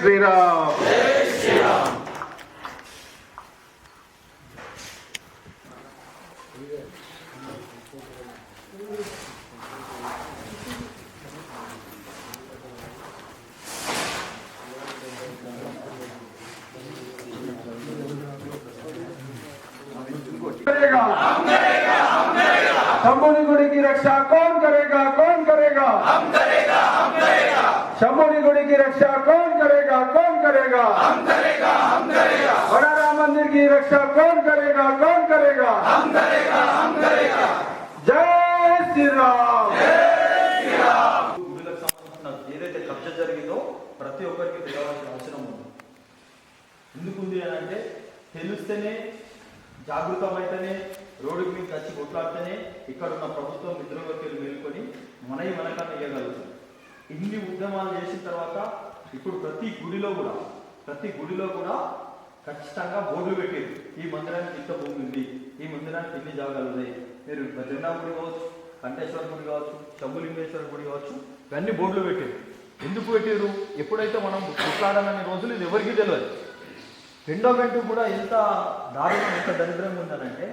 श्री राम। शंभुनी गुड़ी की रक्षा कौन करेगा? कौन करेगा? हम करेगा हम करेगा। शंभुनी की रक्षा कौन करेगा कौन करेगा हम करेगा हम करेगा बड़ा राम मंदिर की रक्षा कौन करेगा कौन करेगा हम करेगा हम करेगा जय श्री राम గుడులకు సంబంధించిన ఏదైతే కబ్జా జరిగిందో ప్రతి ఒక్కరికి తెలియాల్సిన అవసరం ఉంది ఎందుకు ఉంది అని అంటే తెలిస్తేనే జాగృతమైతేనే రోడ్డు మీద వచ్చి కొట్లాడితేనే ఇక్కడ ఉన్న ప్రభుత్వం నిద్రలోకి మేలుకొని మనవి మనకన్నా ఇవ్వగలుగుతాం ఇన్ని ఉద్యమాలు చేసిన తర్వాత ఇప్పుడు ప్రతి గుడిలో కూడా ప్రతి గుడిలో కూడా ఖచ్చితంగా బోర్డులు పెట్టారు ఈ మందిరానికి ఇంత భూమి ఉంది. ఈ మందిరానికి ఎన్ని జాగాలు ఉన్నాయి? మీరు జెండా గుడి కావచ్చు కంటేశ్వర గుడి కావచ్చు శంభులింగేశ్వర గుడి కావచ్చు ఇవన్నీ బోర్డులు పెట్టారు ఎందుకు పెట్టారు? ఎప్పుడైతే మనం కొట్లాడాలనే రోజులు ఇది ఎవరికీ తెలియదు. రెండో గంట కూడా ఎంత దారుణం ఎంత దరిద్రంగా ఉందనంటే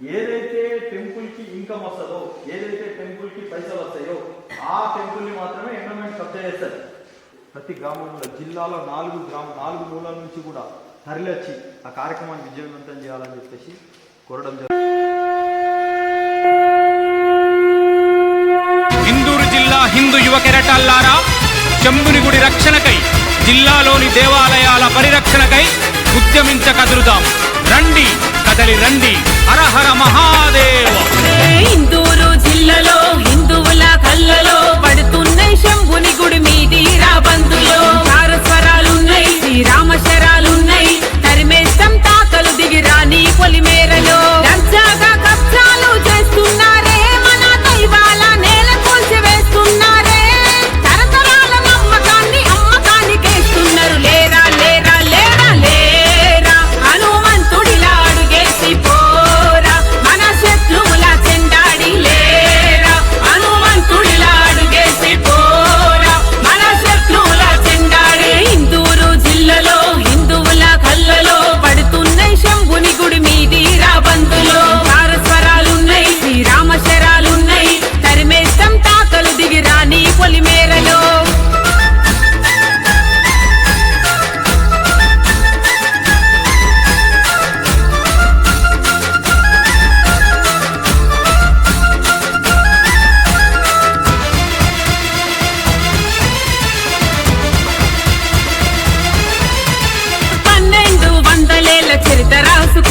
ఏదైతే టెంపుల్కి ఇన్కమ్ వస్తుందో ఏదైతే టెంపుల్కి పైసలు వస్తాయో ఆ టెంపుల్ని మాత్రమే ఎండోమెంట్ కబ్జా చేస్తారు. ప్రతి గ్రామంలో జిల్లాలో నాలుగు గ్రామ నాలుగు మూలాల నుంచి కూడా తరలిచ్చి ఆ కార్యక్రమాన్ని విజయవంతం చేయాలని చెప్పేసి కోరడం జరుగుతుంది. జిల్లా హిందూ యువ కెరటాల్లారా శంభుని గుడి రక్షణకై జిల్లాలోని దేవాలయాల పరిరక్షణకై ఉద్యమించ కదులుదాం రండి కదలి రండి. హరహర మహాదేవ.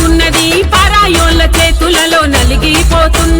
చరిత పరాయోళ్ళ చేతులలో నలిగిపోతుంది.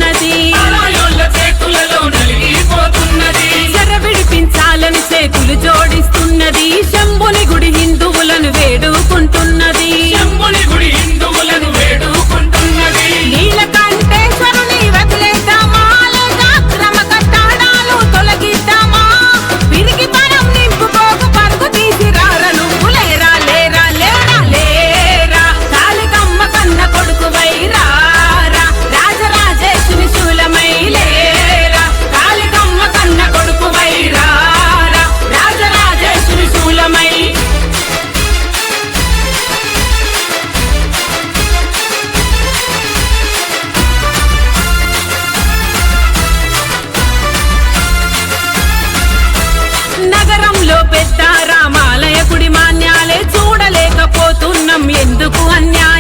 ఎందుకు అన్యాయాలే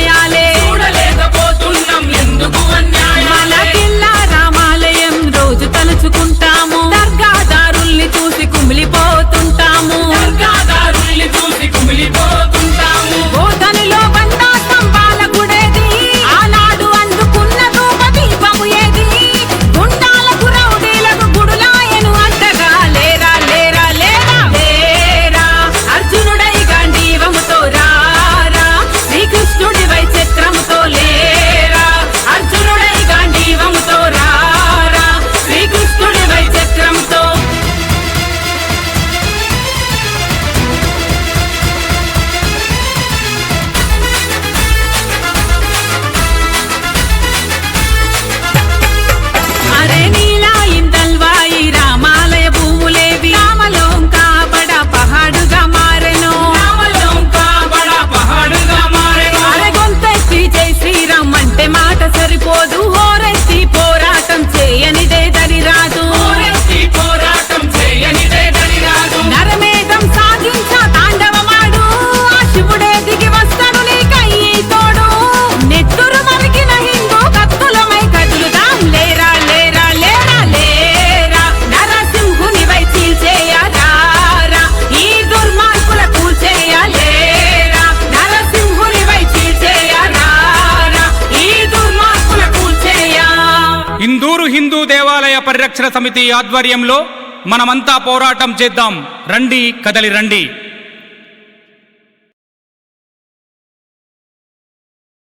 హిందూరు హిందూ దేవాలయ పరిరక్షణ సమితి ఆధ్వర్యంలో మనమంతా పోరాటం చేద్దాం. రండి కదలి రండి.